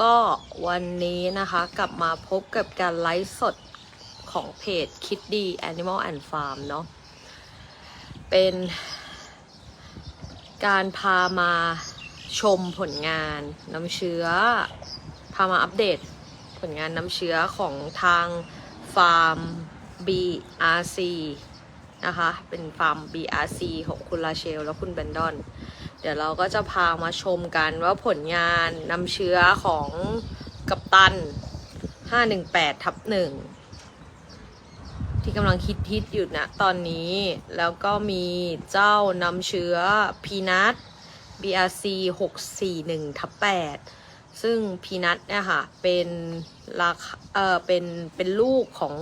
ก็วันนี้นะคะกลับมาพบกับการไลฟ์สดของเพจคิดดี Animal and Farm เนาะเป็นการพามาชมผลงานน้ำเชื้อ พามาอัปเดตผลงานน้ำเชื้อของทางฟาร์ม BRC นะคะ เป็นฟาร์ม BRC ของคุณลาเชล และคุณแบนดอน เดี๋ยวเราก็จะพามาชมกันว่าผลงานนำเชื้อของกัปตัน 518ทับหนึ่งที่กำลังฮิตฮิตอยู่นะตอนนี้ แล้วก็มีเจ้านำเชื้อพีนัท BRC 641ทับ8ซึ่งพีนัทเนี่ยค่ะ เป็นราคาเออเป็นเป็นลูกของ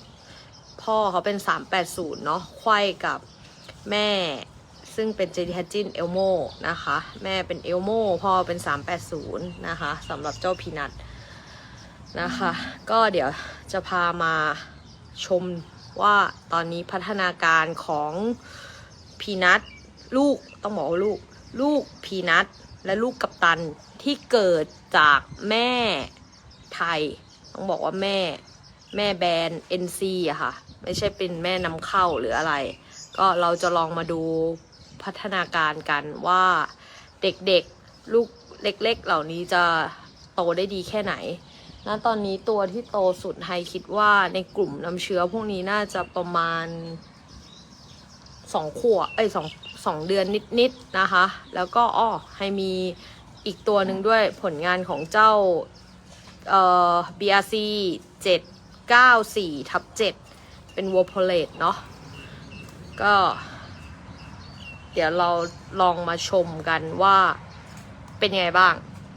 380 พ่อเขาเป็น 380 เนาะไขว้กับแม่ ซึ่งเป็นเจดีฮัจินเอลโมนะคะ แม่เป็นเอลโมพ่อเป็น 380 นะคะสำหรับเจ้าพีนัทนะคะ ก็เดี๋ยวจะพามาชมว่าตอนนี้พัฒนาการของพีนัทลูกต้องบอกว่าลูก ลูกพีนัทและลูกกัปตันที่เกิดจากแม่ไทย ต้องบอกว่าแม่แม่แบรนด์ NC อะค่ะ ไม่ใช่เป็นแม่นำเข้าหรืออะไร ก็เราจะลองมาดู พัฒนาการกันว่าเด็กๆลูกเล็ก ๆ เหล่านี้จะโตได้ดีแค่ไหนณตอนนี้ตัวที่โตสุดไฮคิดว่าในกลุ่มน้ำเชื้อพวกนี้น่าจะประมาณสองขวบเอ้ยสองสองเดือนนิดๆนะคะ แล้วก็อ้อให้มีอีกตัวหนึ่งด้วยผลงานของเจ้าเอ่อ BRC 794ทับ7เป็นวัวโพเลตเนาะก็ เดี๋ยวเราลองมาชมกันว่าเป็นยังไงบ้าง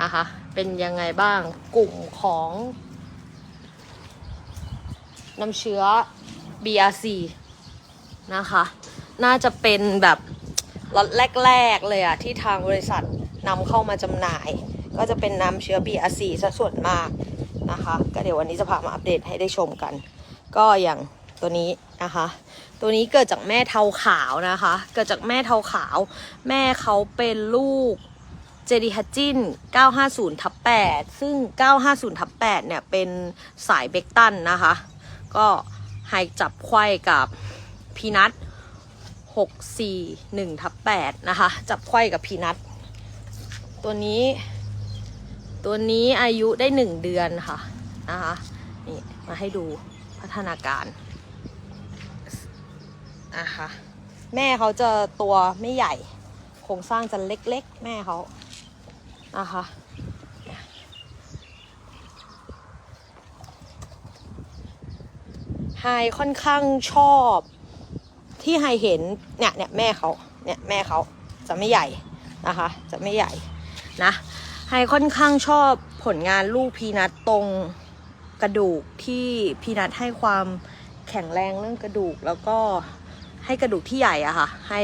นะคะ เป็นยังไงบ้างกลุ่มของน้ำเชื้อ BRC นะคะ น่าจะเป็นแบบล็อตแรก ๆ เลยอะที่ทางบริษัทนำเข้ามาจำหน่าย ก็จะเป็นน้ำเชื้อ BRC ซะส่วนมากนะคะ ก็เดี๋ยววันนี้จะพามาอัปเดตให้ได้ชมกัน ก็อย่างตัวนี้ นะคะ ตัวนี้เกิดจากแม่เทาขาวนะคะ เกิดจากแม่เทาขาว แม่เขาเป็นลูกเจดีฮัจิน950ทับ8ซึ่ง 950ทับ8เนี่ยเป็นสายเบกตันนะคะ ก็ให้จับไขว้กับพีนัท641ทับ8นะคะ จับไขว้กับพีนัทตัวนี้ ตัวนี้อายุได้ 1 เดือนค่ะนะคะ นี่ มาให้ดูพัฒนาการ นะคะ แม่เขาจะตัวไม่ใหญ่ โครงสร้างจะเล็กๆ แม่เขานะคะไฮค่อนข้างชอบที่ไฮเห็นเนี่ยเนี่ยแม่เขาเนี่ยแม่เขาจะไม่ใหญ่นะคะ จะไม่ใหญ่นะไฮค่อนข้างชอบผลงานลูกพีนัทตรงกระดูกที่พีนัทให้ความแข็งแรงเรื่องกระดูกแล้วก็ ให้กระดูกที่ใหญ่อะค่ะ ให้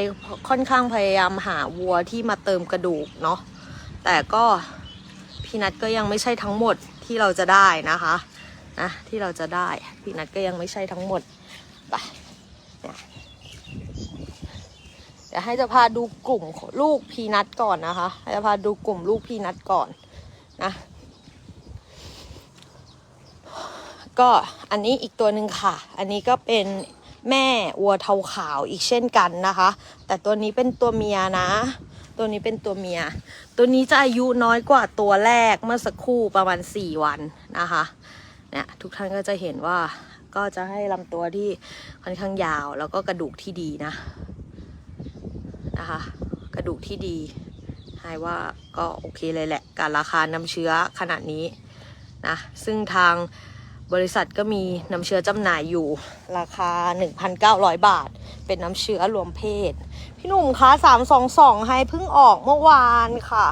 ค่อนข้างพยายามหาวัวที่มาเติมกระดูกเนาะแต่ก็พีนัทก็ยังไม่ใช่ทั้งหมดที่เราจะได้นะคะนะที่เราจะได้พีนัทก็ยังไม่ใช่ทั้งหมดไปเดี๋ยวให้จะพาดูกลุ่มลูกพีนัทก่อนนะคะให้จะพาดูกลุ่มลูกพีนัทก่อนนะก็อันนี้อีกตัวหนึ่งค่ะ อันนี้ก็เป็น แม่วัวเทาขาวอีกเช่นกันนะคะ แต่ตัวนี้เป็นตัวเมียนะ ตัวนี้เป็นตัวเมีย ตัวนี้จะอายุน้อยกว่าตัวแรกเมื่อสักครู่ประมาณ 4 วันนะคะเนี่ยทุกท่านก็จะเห็นว่าก็จะให้ลำตัวที่ค่อนข้างยาวแล้วก็กระดูกที่ดีนะนะคะ กระดูกที่ดีให้ว่าก็โอเคเลยแหละการราคาน้ำเชื้อขนาดนี้นะซึ่งทาง บริษัทก็มีน้ำเชื้อจำหน่ายอยู่ราคา 1,900 บาท เป็นน้ำเชื้อรวมเพศ พี่หนุ่มคะ322 ให้เพิ่งออกเมื่อวานค่ะ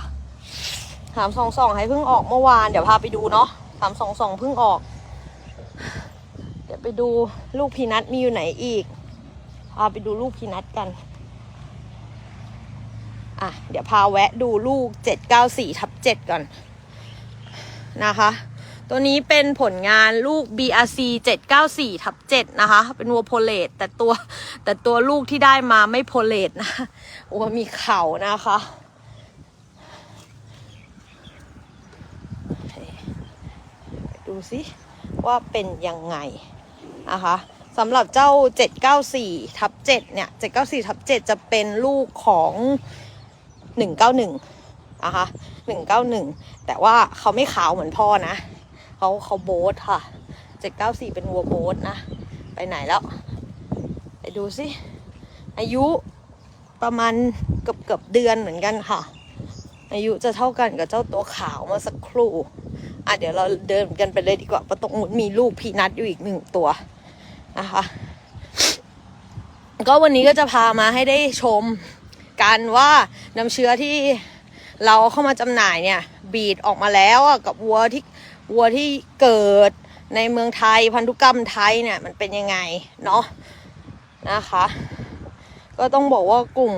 322 ให้เพิ่งออกเมื่อวาน เดี๋ยวพาไปดูเนาะ322 เพิ่งออก เดี๋ยวไปดูลูกพีนัทมีอยู่ไหนอีก พาไปดูลูกพีนัทกัน อะ เดี๋ยวพาแวะดูลูก 794ทับ7ก่อนนะคะ ตัวนี้เป็นผลงานลูก BRC 794ทับ7นะคะ เป็นวัวโพเลตแต่ตัวแต่ตัวลูกที่ได้มาไม่โพเลตนะวัวมีเข่านะคะ ดูสิว่าเป็นยังไงนะคะสำหรับเจ้า 794ทับ7เนี่ย 794ทับ7จะเป็นลูกของ 191นะคะ191 แต่ว่าเขาไม่ขาวเหมือนพ่อนะ เขาเขาโบ๊ทค่ะ 794 เป็นวัวโบ๊ทนะ ไปไหนแล้ว ไปดูสิ อายุประมาณเกือบเกือบเดือนเหมือนกันค่ะ อายุจะเท่ากันกับเจ้าตัวขาวมาสักครู่ อะเดี๋ยวเราเดินกันไปเลยดีกว่าเพระตรงนู้นมีลูกพีนัทอยู่อีกหนึ่งตัวนะคะก็วันนี้ก็จะพามาให้ได้ชมกันว่าน้ำเชื้อที่เราเข้ามาจำหน่ายเนี่ย บีดออกมาแล้วกับวัวที่ วัวที่เกิดในเมืองไทยพันธุกรรมไทยเนี่ยมันเป็นยังไงเนาะนะคะ ก็ต้องบอกว่ากลุ่ม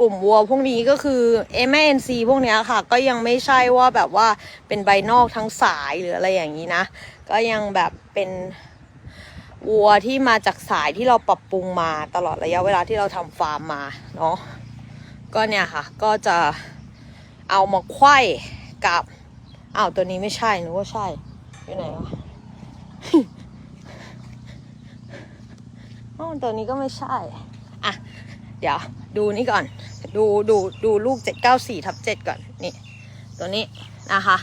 กลุ่มวัวพวกนี้ก็คือเอแมเอ็นซีพวกนี้ค่ะ ก็ยังไม่ใช่ว่าแบบว่าเป็นใบนอกทั้งสายหรืออะไรอย่างนี้นะ ก็ยังแบบเป็นวัวที่มาจากสายที่เราปรับปรุงมาตลอดระยะเวลาที่เราทำฟาร์มมาเนาะก็เนี่ยค่ะ ก็จะเอามาไขว้กับ อ้าวตัวนี้ไม่ใช่นึกว่าใช่ อยู่ไหนวะอ้าวตัวนี้ก็ไม่ใช่ อะ เดี๋ยว ดูนี่ก่อน ดูดูดูลูก794ทับ7ก่อน นี่ ตัวนี้นะคะ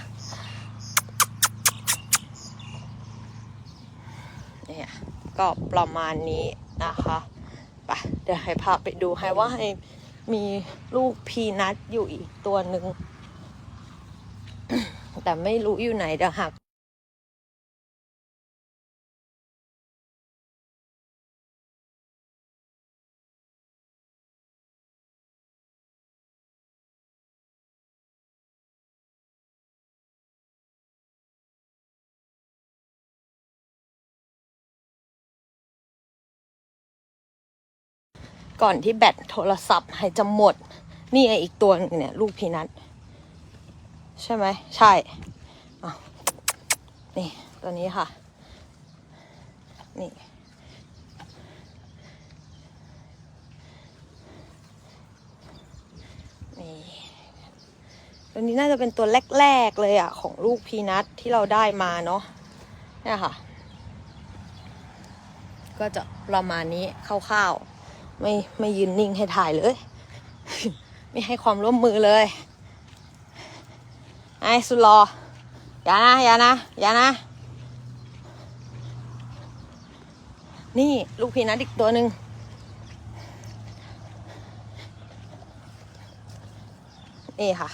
เนี่ยก็ประมาณนี้นะคะไปเดี๋ยวให้พาไปดูให้ว่าให้มีลูกพีนัทอยู่อีกตัวหนึ่ง แต่ไม่รู้อยู่ไหนเดี๋ยวหากก่อนที่แบตโทรศัพท์ให้จะหมด นี่ไงอีกตัวหนึงเนี่ย ลูกพีนัท ใช่ไหมใช่นี่ตัวนี้ค่ะ นี่นี่ตัวนี้น่าจะเป็นตัวแรก ๆ เลยอะ ของลูกพีนัทที่เราได้มาเนาะเนี่ยค่ะ ก็จะประมาณนี้คร่าวๆไม่ไม่ยืนนิ่งให้ถ่ายเลย ไม่ให้ความร่วมมือเลย ไอ้สุดรออย่านะอย่านะอย่านะ นี่ลูกพีนัทอีกตัวหนึ่งนี่ค่ะ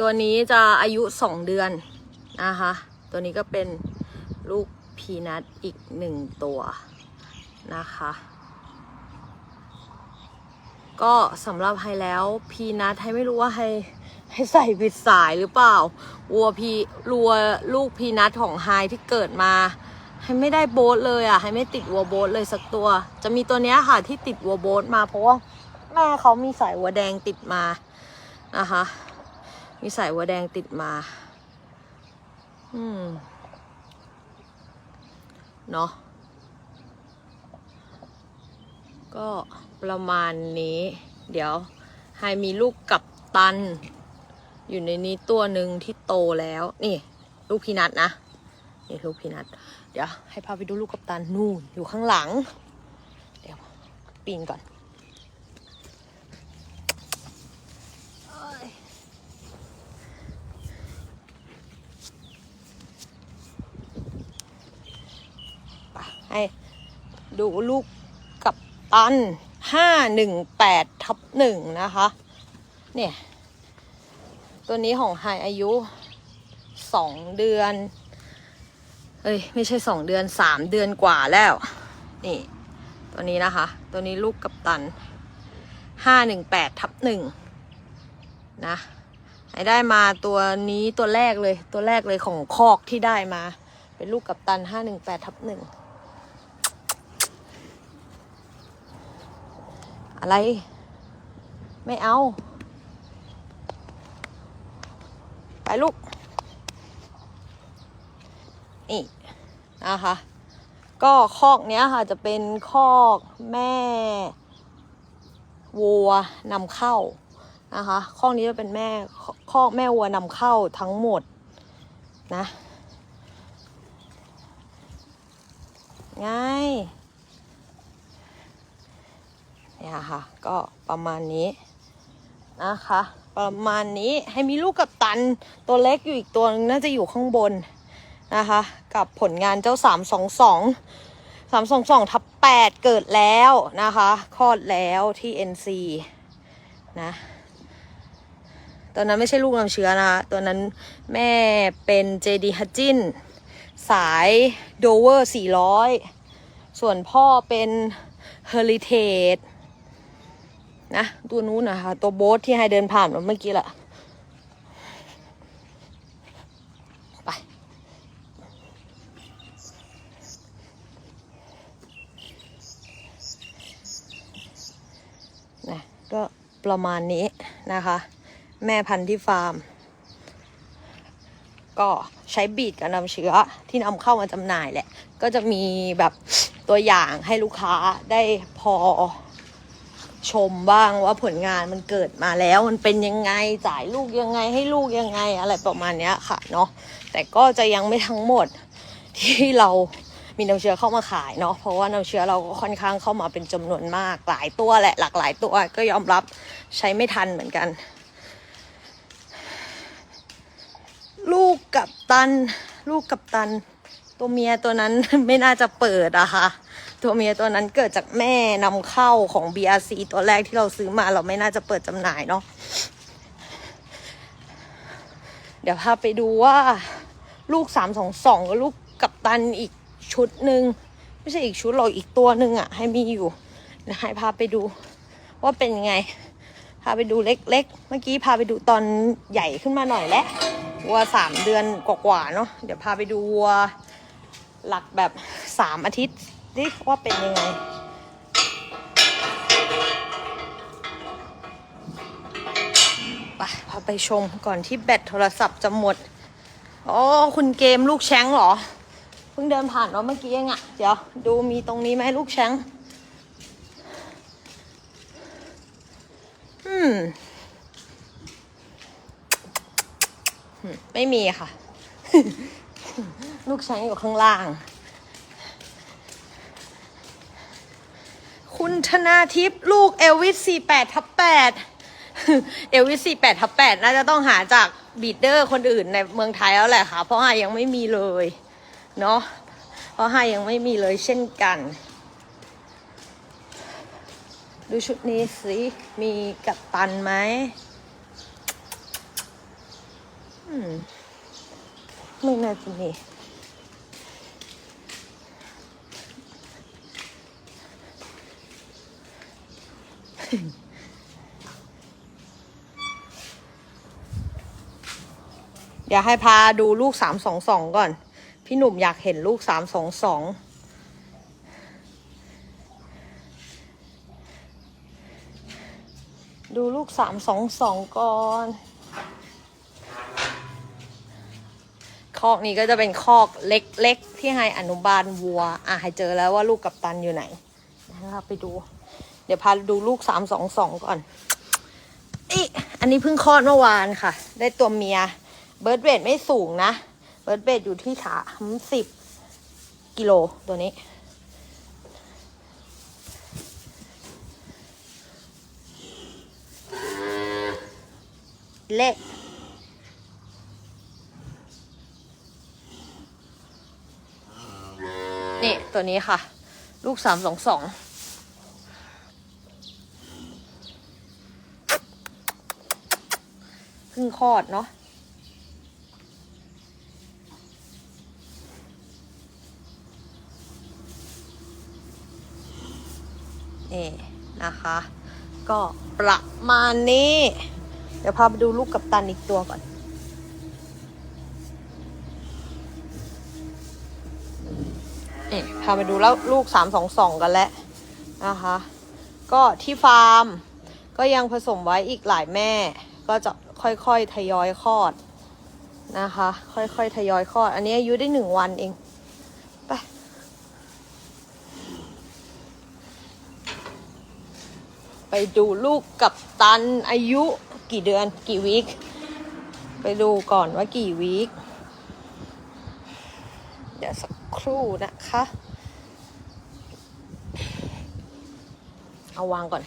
ตัวนี้จะอายุสองเดือนนะคะ ตัวนี้ก็เป็นลูกพีนัทอีกหนึ่งตัวนะคะ ก็สำหรับไฮแล้วพีนัทให้ไม่รู้ว่าให้ ให้ใส่ผิดสายหรือเปล่า วัวพีรัวลูกพีนัทของไฮที่เกิดมา ให้ไม่ได้โบ๊ทเลยอะ ให้ไม่ติดวัวโบ๊ทเลยสักตัว จะมีตัวเนี้ยค่ะที่ติดวัวโบ๊ทมาเพราะว่าแม่เขามีสายวัวแดงติดมานะคะ มีสายวัวแดงติดมา อืม เนาะ ก็ประมาณนี้ เดี๋ยวไฮมีลูกกับตัน อยู่ในนี้ตัวหนึ่งที่โตแล้ว นี่ ลูกพีนัทนะ นี่ลูกพีนัทเดี๋ยวให้พาไปดูลูกกับตันนู่นอยู่ข้างหลัง เดี๋ยวปีนก่อนไปให้ดูลูกกับตันห้าหนึ่งแปดทับหนึ่งนะคะ เนี่ย ตัวนี้ของไฮอายุสองเดือน เอ้ย ไม่ใช่สองเดือนสามเดือนกว่าแล้ว นี่ ตัวนี้นะคะ ตัวนี้ลูกกับตันห้าหนึ่งแปดทับหนึ่งนะไอได้มาตัวนี้ตัวแรกเลย ตัวแรกเลยของคอกที่ได้มา เป็นลูกกับตันห้าหนึ่งแปดทับหนึ่งอะไร ไม่เอา ไป ลูก นี่นะคะก็คอกเนี้ยค่ะจะเป็นคอกแม่วัวนำเข้านะคะคอกนี้จะเป็นแม่คอกแม่วัวนำเข้าทั้งหมดนะง่ายเนี่ยค่ะ ก็ประมาณนี้นะคะ ประมาณนี้ให้มีลูกกับตันตัวเล็กอยู่อีกตัวนึงน่าจะอยู่ข้างบนนะคะ กับผลงานเจ้าสามสองสองสามสองสองทับแปดเกิดแล้วนะคะคลอดแล้วที่ NC นะตอนนั้นไม่ใช่ลูกน้ำเชื้อนะคะตัวนั้นแม่เป็น JD h u d g i n สาย Dover 400 ส่วนพ่อเป็น Heritage นะตัวนู้นนะคะตัวโบ๊ทที่ให้เดินผ่านเมื่อกี้แหละไป นะ ก็ประมาณนี้นะคะ แม่พันธุ์ที่ฟาร์ม ก็ใช้บีดกับน้ำเชื้อที่นำเข้ามาจำหน่ายแหละ ก็จะมีแบบตัวอย่างให้ลูกค้าได้พอ ชมบ้างว่าผลงานมันเกิดมาแล้ว มันเป็นยังไงจ่ายลูกยังไงให้ลูกยังไงอะไรประมาณเนี้ยค่ะเนาะแต่ก็จะยังไม่ทั้งหมดที่เรามีน้ำเชื้อเข้ามาขายเนาะเพราะว่าน้ำเชื้อเราก็ค่อนข้างเข้ามาเป็นจำนวนมากหลายตัวแหละหลากหลายตัวก็ยอมรับใช้ไม่ทันเหมือนกัน ลูกกับตัน ลูกกับตัน ตัวเมียตัวนั้นไม่น่าจะเปิดอะค่ะ ตัวเมียตัวนั้นเกิดจากแม่นำเข้าของ BRC ตัวแรกที่เราซื้อมาเราไม่น่าจะเปิดจำหน่ายเนาะเดี๋ยวพาไปดูว่าลูกสามสองสองกับลูกกับตันอีกชุดหนึ่งไม่ใช่อีกชุดหรอกอีกตัวหนึ่งอะให้มีอยู่เดี๋ยวให้พาไปดู ว่าเป็นยังไง พาไปดูเล็กๆ เมื่อกี้พาไปดูตอนใหญ่ขึ้นมาหน่อยแล้ววัวสามเดือนกว่าๆเนาะเดี๋ยวพาไปดูวัวหลักแบบสามอาทิตย์ ดิว่าเป็นยังไง ไปพาไปชมก่อนที่แบตโทรศัพท์จะหมด อ๋อ คุณเกมลูกแช้งเหรอ เพิ่งเดินผ่านมาเมื่อกี้เองอะเดี๋ยวดูมีตรงนี้ไหมลูกแช้งอืม ไม่มีค่ะ ลูกช้งอยู่ข้างล่าง คุณ ธนาทิพย์ลูกเอลวิส48ทับ8เอลวิส48ทับ8น่าจะต้องหาจากบีดเดอร์คนอื่นในเมืองไทยแล้วแหละค่ะ เพราะหายังไม่มีเลยเนาะเพราะหายังไม่มีเลยเช่นกัน ดูชุดนี้สิมีกัปตันไหมอืมไม่น่าจะมี เดี๋ยวให้พาดูลูกสามสองสองก่อน พี่หนุ่มอยากเห็นลูกสามสองสองดูลูกสามสองสองก่อนคอกนี้ก็จะเป็นคอกเล็กๆ ที่ให้อนุบาลวัว อะให้เจอแล้วว่าลูกกับตันอยู่ไหนนะครับไปดู เดี๋ยวพาดูลูกสามสองสองก่อนอีอันนี้เพิ่งคลอดเมื่อวานค่ะ ได้ตัวเมีย เบิร์ดเวทไม่สูงนะ เบิร์ดเวทอยู่ที่สามสิบกิโลตัวนี้ เล็กนี่ตัวนี้ค่ะ ลูกสามสองสอง เพิ่งคลอดเนาะนี่นะคะ ก็ประมาณนี้ เดี๋ยวพาไปดูลูกกับตันอีกตัวก่อน นี่พาไปดูแล้วลูกสามสองสองกันแล้วนะคะ ก็ที่ฟาร์มก็ยังผสมไว้อีกหลายแม่ ก็จะ ค่อยๆทยอยคลอดนะคะ ค่อยๆทยอยคลอด อันนี้อายุได้หนึ่งวันเองไปไปดูลูกกับตันอายุกี่เดือนกี่วีคไปดูก่อนว่ากี่วีคเดี๋ยวสักครู่นะคะ เอาวางก่อน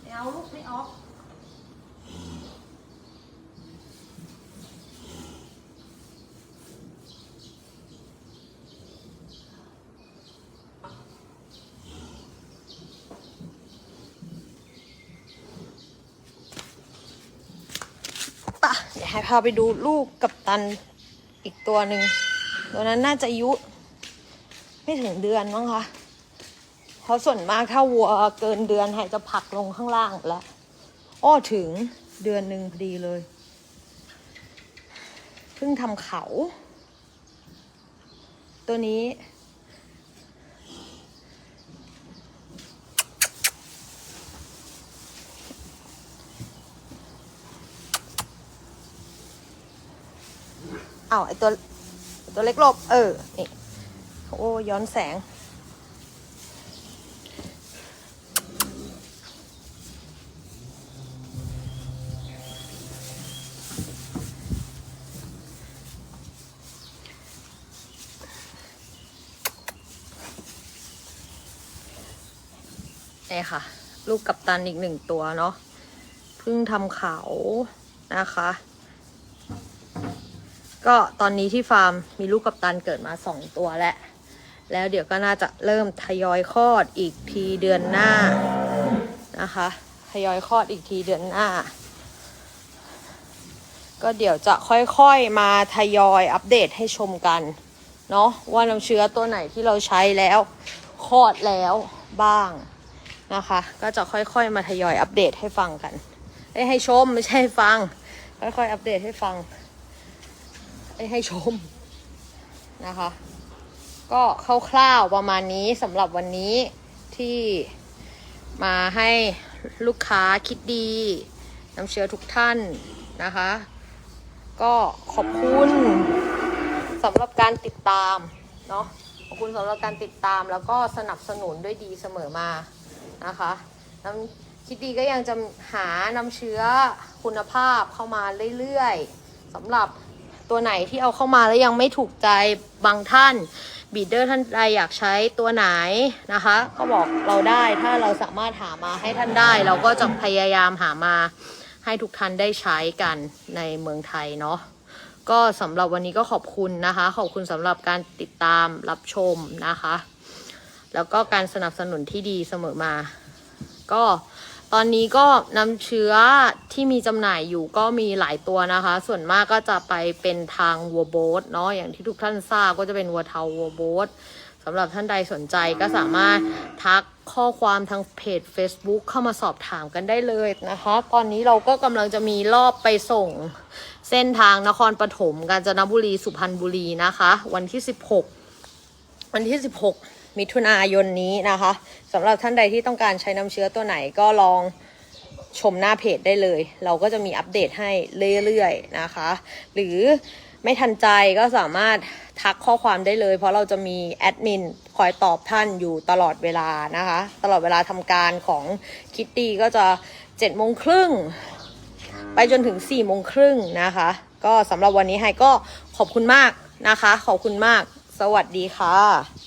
ไม่เอาลูกไม่ออก ปะเดี๋ยพาไปดูลูกกับตันอีกตัวหนึ่งตัวนั้นน่าจะอายุไม่ถึงเดือนมั้งคะเพราะส่วนมากถ้าวัวเกินเดือนให้จะผลักลงข้างล่างแล้วอ้อถึงเดือนหนึ่งพอดีเลยเพิ่งทำเขา ตัวนี้ อาไอตัวตัวเล็กหลบ เออ นี่ โอ้ย้อนแสง นี่ค่ะ ลูกกับตันอีกหนึ่งตัวเนาะ เพิ่งทำเขานะคะ ก็ตอนนี้ที่ฟาร์มมีลูกกับตันเกิดมาสองตัวแล้ว แล้วเดี๋ยวก็น่าจะเริ่มทยอยคลอดอีกทีเดือนหน้านะคะ ทยอยคลอดอีกทีเดือนหน้า ก็เดี๋ยวจะค่อยๆมาทยอยอัปเดตให้ชมกัน เนาะว่าน้ำเชื้อตัวไหนที่เราใช้แล้วคลอดแล้วบ้างนะคะ ก็จะค่อยๆมาทยอยอัปเดตให้ฟังกันให้ชมไม่ใช่ให้ฟัง ค่อยๆอัปเดตให้ฟัง ให้ชมนะคะ ก็คร่าวๆประมาณนี้สำหรับวันนี้ที่มาให้ลูกค้าคิดดีน้ำเชื้อทุกท่านนะคะ ก็ขอบคุณสำหรับการติดตามเนาะขอบคุณสำหรับการติดตามแล้วก็สนับสนุนด้วยดีเสมอมานะคะน้ำคิดดีก็ยังจะหานำเชื้อคุณภาพเข้ามาเรื่อยๆสำหรับ ตัวไหนที่เอาเข้ามาแล้วยังไม่ถูกใจบางท่านบีดเดอร์ท่านใดอยากใช้ตัวไหนนะคะ ก็บอกเราได้ถ้าเราสามารถหามาให้ท่านได้ เราก็จะพยายามหามาให้ทุกท่านได้ใช้กันในเมืองไทยเนาะก็สำหรับวันนี้ก็ขอบคุณนะคะ ขอบคุณสำหรับการติดตามรับชมนะคะ แล้วก็การสนับสนุนที่ดีเสมอมา ก็ ตอนนี้ก็นำเชื้อที่มีจำหน่ายอยู่ก็มีหลายตัวนะคะ ส่วนมากก็จะไปเป็นทางวัวโบสเนาะอย่างที่ทุกท่านทราบก็จะเป็นวัวเทาวัวโบสสำหรับท่านใดสนใจก็สามารถทักข้อความทางเพจ Facebook เข้ามาสอบถามกันได้เลยนะคะ ตอนนี้เราก็กำลังจะมีรอบไปส่งเส้นทางนครปฐมกาญจนบุรีสุพรรณบุรีนะคะ วันที่ 16 วันที่ 16 มิถุนายนนี้นะคะสำหรับท่านใดที่ต้องการใช้น้ำเชื้อตัวไหนก็ลองชมหน้าเพจได้เลย เราก็จะมีอัปเดตให้เรื่อยๆนะคะ หรือไม่ทันใจก็สามารถทักข้อความได้เลย เพราะเราจะมีแอดมินคอยตอบท่านอยู่ตลอดเวลานะคะ ตลอดเวลาทำการของคิตตี้ก็จะ7โมงครึ่งไปจนถึง4ี่โมงครึ่งนะคะ ก็สำหรับวันนี้ไฮก็ขอบคุณมากนะคะ ขอบคุณมาก สวัสดีค่ะ